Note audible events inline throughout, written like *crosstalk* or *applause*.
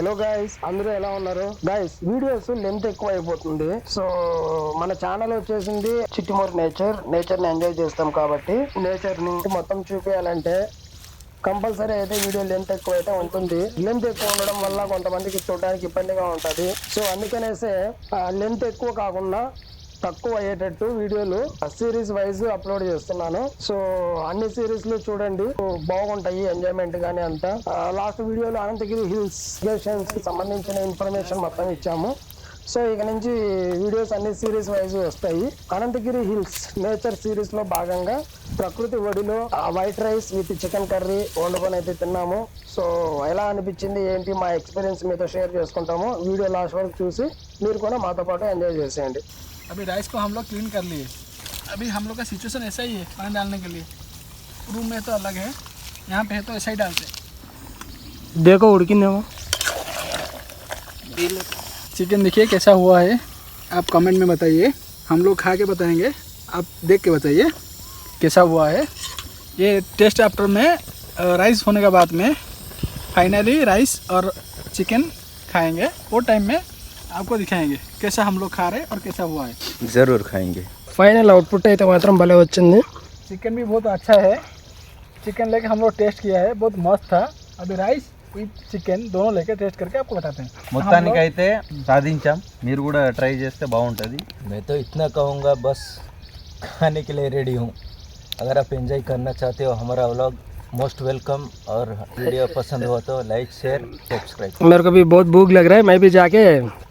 Hello guys అందరూ ఎలా ఉన్నారు? గాయస్ వీడియోస్ లెంత్ ఎక్కువ అయిపోతుంది సో మన ఛానల్ వచ్చేసింది చిట్టిమోర్ నేచర్ నేచర్ని ఎంజాయ్ చేస్తాం కాబట్టి నేచర్ని మొత్తం చూపించాలంటే కంపల్సరీ అయితే వీడియో లెంత్ ఎక్కువ అయితే ఉంటుంది. లెంత్ ఎక్కువ ఉండడం వల్ల కొంతమందికి చూడడానికి ఇబ్బందిగా ఉంటుంది. సో అందుకనేసే లెంత్ ఎక్కువ కాకుండా తక్కువ అయ్యేటట్టు వీడియోలు సిరీస్ వైజ్ అప్లోడ్ చేస్తున్నాను. సో అన్ని సిరీస్లు చూడండి. బాగుంటాయి ఎంజాయ్మెంట్ గానీ అంతా. లాస్ట్ వీడియోలో అనంతగిరి హిల్స్ స్టేషన్స్ సంబంధించిన ఇన్ఫర్మేషన్ మొత్తం ఇచ్చాము. సో ఇక నుంచి వీడియోస్ అన్ని సిరీస్ వైజ్ వస్తాయి. అనంతగిరి హిల్స్ నేచర్ సిరీస్లో భాగంగా ప్రకృతి ఒడిలో white rice with chicken curry వండుకొని అయితే తిన్నాము. సో ఎలా అనిపించింది ఏంటి మా ఎక్స్పీరియన్స్ మీతో షేర్ చేసుకుంటాము. వీడియో లాస్ట్ వరకు చూసి మీరు కూడా మాతో పాటు ఎంజాయ్ చేసేయండి. अभी राइस को हम लोग क्लीन कर लिए। अभी हम लोग का सिचुएसन ऐसा ही है पानी डालने के लिए। रूम में तो अलग है। यहाँ पे है तो ऐसा ही डालते देखो उड़की देखो चिकन देखिए कैसा हुआ है। आप कमेंट में बताइए। हम लोग खा के बताएँगे। आप देख के बताइए कैसा हुआ है। ये टेस्ट आफ्टर में राइस होने के बाद में फाइनली राइस और चिकन खाएँगे। वो टाइम में आपको दिखाएंगे कैसा हम लोग खा रहे हैं और कैसा हुआ है ज़रूर खाएंगे ఫైనల్ అవుట్పుట్ అయితే మాత్రం భలే వచ్చింది चिकन भी बहुत अच्छा है चिकन लेके हम लोग टेस्ट किया है बहुत मस्त था अभी राइस विथ चिकन दोनों लेके टेस्ट करके आपको बताते हैं మొత్తానికైతే సాధించాం మీరు కూడా ట్రై చేస్తే బాగుంటుంది मैं तो इतना कहूँगा बस खाने के लिए रेडी हूँ अगर आप एंजॉय करना चाहते हो हमारा व्लॉग मोस्ट वेलकम और वीडियो पसंद हो तो लाइक शेयर सब्सक्राइब मेरे को भी बहुत भूख लग रहा है मैं भी जाके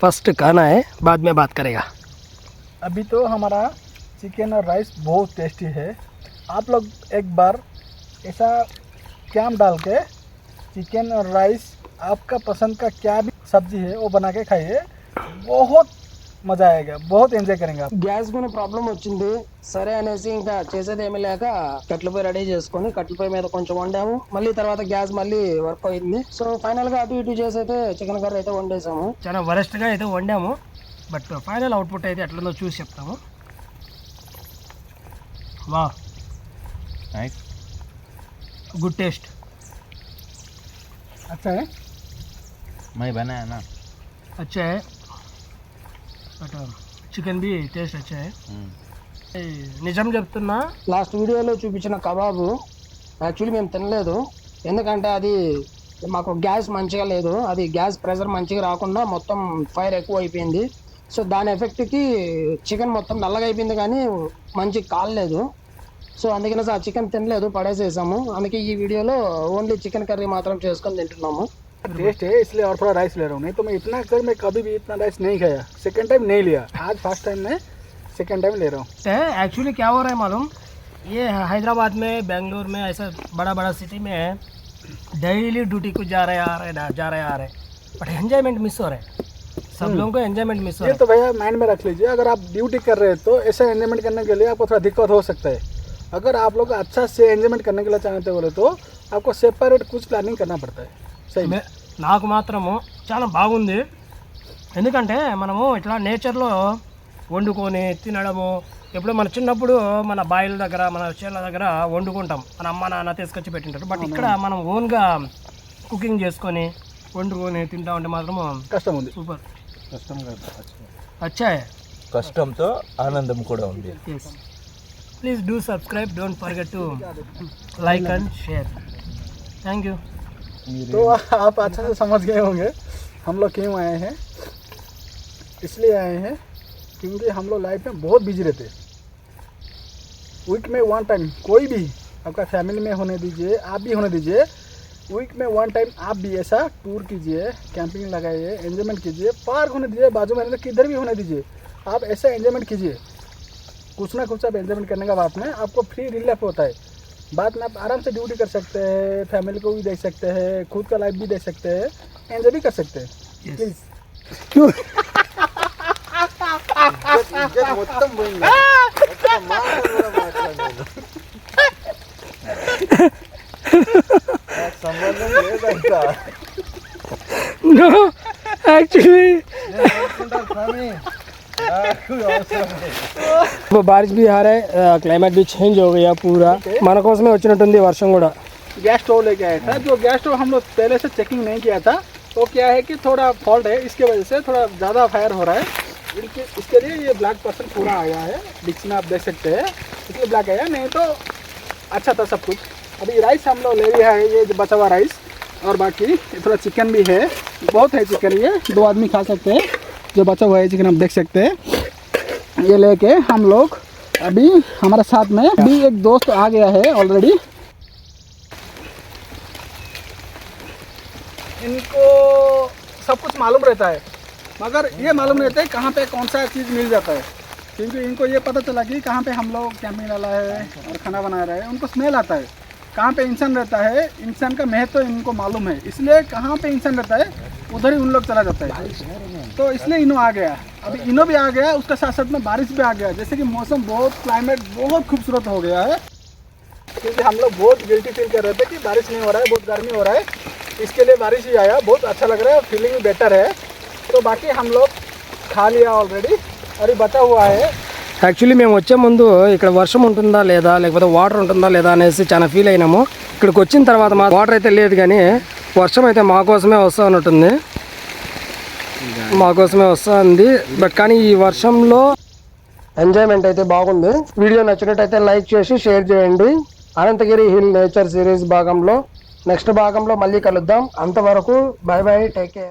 फ़र्स्ट खाना है बाद में बात करेगा। अभी तो हमारा चिकन और राइस बहुत टेस्टी है। आप लोग एक बार ऐसा कैम डाल के चिकन और राइस आपका पसंद का क्या भी सब्ज़ी है वो बना के खाइए। बहुत మజా ఆయేగా బహుత్ ఎంజాయ్ కరేంగా గ్యాస్ కూడా ప్రాబ్లం వచ్చింది. సరే అనేసి ఇంకా చేసేది ఏమీ లేక కట్లపై రెడీ చేసుకొని కట్లపై మీద కొంచెం వండాము. మళ్ళీ తర్వాత గ్యాస్ మళ్ళీ వర్క్ అయింది. సో ఫైనల్గా అటు ఇటు చేసి అయితే చికెన్ కర్రీ అయితే వండేసాము. చాలా వరస్ట్గా అయితే వండాము. బట్ ఫైనల్ అవుట్పుట్ అయితే ఎట్లనో చూసి చెప్తాము. వా గుడ్ టేస్ట్ అచ్చా మై బనా అచ్చా చికెన్ బి టేస్ట్ వచ్చాయి. నిజం చెప్తున్నా లాస్ట్ వీడియోలో చూపించిన కబాబు యాక్చువల్లీ మేము తినలేదు. ఎందుకంటే అది మాకు గ్యాస్ మంచిగా లేదు. అది గ్యాస్ ప్రెషర్ మంచిగా రాకుండా మొత్తం ఫైర్ ఎక్కువ అయిపోయింది. సో దాని ఎఫెక్ట్కి చికెన్ మొత్తం నల్లగా అయిపోయింది కానీ మంచి కాలేదు సో అందుకనే ఆ చికెన్ తినలేదు పడేసేసాము. అందుకే ఈ వీడియోలో ఓన్లీ చికెన్ కర్రీ మాత్రం చేసుకొని తింటున్నాము. टेस्ट है इसलिए और थोड़ा राइस ले रहा हूँ। नहीं तो मैं इतना अक्सर मैं कभी भी इतना राइस नहीं खाया। सेकंड टाइम नहीं लिया। आज फ़र्स्ट टाइम मैं सेकंड टाइम ले रहा हूँ। एक्चुअली क्या हो रहा है मालूम? ये हैदराबाद में बेंगलोर में ऐसा बड़ा बड़ा सिटी में है। डेली ड्यूटी को जा रहे आ रहे जा रहे आ रहे। बट एंजॉयमेंट मिस हो रहे सब लोगों को एंजॉयमेंट मिस हो रहा तो भैया माइंड में रख लीजिए अगर आप ड्यूटी कर रहे हैं तो ऐसा एंजॉयमेंट करने के लिए आपको थोड़ा दिक्कत हो सकता है। अगर आप लोग अच्छा से एंजॉयमेंट करने के लिए चाहते बोले तो आपको सेपरेट कुछ प्लानिंग करना पड़ता है। నాకు మాత్రము చాలా బాగుంది. ఎందుకంటే మనము ఇట్లా నేచర్లో వండుకొని తినడము ఎప్పుడు మన చిన్నప్పుడు మన బాయిల దగ్గర మన చేల దగ్గర వండుకుంటాం. మన అమ్మ నాన్న తీసుకొచ్చి పెట్టింటారు. బట్ ఇక్కడ మనం ఓన్గా కుకింగ్ చేసుకొని వండుకొని తింటా ఉంటే మాత్రము కష్టం ఉంది సూపర్ అచ్చా కష్టంతో ఆనందం కూడా ఉంది. Please do subscribe don't forget to like and share thank you तो *laughs* आप अच्छा से समझ गए होंगे। हम लोग क्यों आए हैं? इसलिए आए हैं क्योंकि हम लोग लाइफ में बहुत बिज़ी रहते वीक में वन टाइम कोई भी आपका फैमिली में होने दीजिए, आप भी होने दीजिए। वीक में वन टाइम आप भी ऐसा टूर कीजिए कैंपिंग लगाइए एंजॉयमेंट कीजिए पार्क होने दीजिए, बाजू में किधर भी होने दीजिए। आप ऐसा एंजॉयमेंट कीजिए। कुछ ना कुछ आप एंजॉयमेंट करने के बाद में आपको फ्री रिलैक्स होता है। बाद में आप आराम से ड्यूटी कर सकते हैं फैमिली को भी देख सकते हैं खुद का लाइफ भी देख सकते हैं एंजॉय भी कर सकते हैं। प्लीज़ क्यों? वो बारिश भी आ रहा है क्लाइमेट भी चेंज हो गया पूरा మన కోసమే వచ్చినట్టుంది వర్షం కూడా गैस स्टोव लेके आया था जो गैस स्टोव हम लोग पहले से चेकिंग नहीं किया था तो क्या है कि थोड़ा फॉल्ट है इसके वजह से थोड़ा ज़्यादा फायर हो रहा है इनके इसके लिए ये ब्लैक पर्सन पूरा आया है डिक्स में आप देख सकते हैं इसलिए ब्लैक आया नहीं तो अच्छा था सब कुछ अभी राइस हम लोग ले लिया है ये जो बचा हुआ राइस और बाकी ये थोड़ा चिकन भी है बहुत है चिकन ये दो आदमी खा सकते हैं जो बचा हुआ है चिकन आप देख सकते हैं ये लेके हम लोग अभी हमारे साथ में अभी एक दोस्त आ गया है ऑलरेडी इनको सब कुछ मालूम रहता है। मगर ये मालूम रहता है कहाँ पे कौन सा चीज़ मिल जाता है। क्योंकि इनको ये पता चला कि कहाँ पे हम लोग कैंपिंग डाला है और खाना बना रहे हैं। उनको स्मेल आता है। कहाँ पे इंसान रहता है, इंसान का महत्व तो इनको मालूम है। इसलिए कहाँ पे इंसान रहता है उधर ही उन लोग चला जाता है। तो इसलिए इनो आ गया। अभी इनो भी आ गया, उसका साथ साथ में बारिश भी आ गया। जैसे कि मौसम बहुत क्लाइमेट बहुत खूबसूरत हो गया है। क्योंकि हम लोग बहुत गिल्टी फील कर रहे थे कि बारिश नहीं हो रहा है, बहुत गर्मी हो रहा है। इसके लिए बारिश ही आया, बहुत अच्छा लग रहा है फीलिंग बेटर है। तो बाकी हम लोग खा लिया ऑलरेडी और ये बचा हुआ है। యాక్చువల్లీ మేము వచ్చే ముందు ఇక్కడ వర్షం ఉంటుందా లేదా లేకపోతే వాటర్ ఉంటుందా లేదా అనేసి చాలా ఫీల్ అయినాము. ఇక్కడికి వచ్చిన తర్వాత మా వాటర్ అయితే లేదు కానీ వర్షం అయితే మా కోసమే వస్తూ ఉన్నట్టుంది మా కోసమే వస్తుంది బట్ కానీ ఈ వర్షంలో ఎంజాయ్మెంట్ అయితే బాగుంది. వీడియో నచ్చినట్టయితే లైక్ చేసి షేర్ చేయండి. అనంతగిరి హిల్ నేచర్ సిరీస్ భాగంలో. నెక్స్ట్ భాగంలో మళ్ళీ కలుద్దాం. అంతవరకు బై బై టేక్ కేర్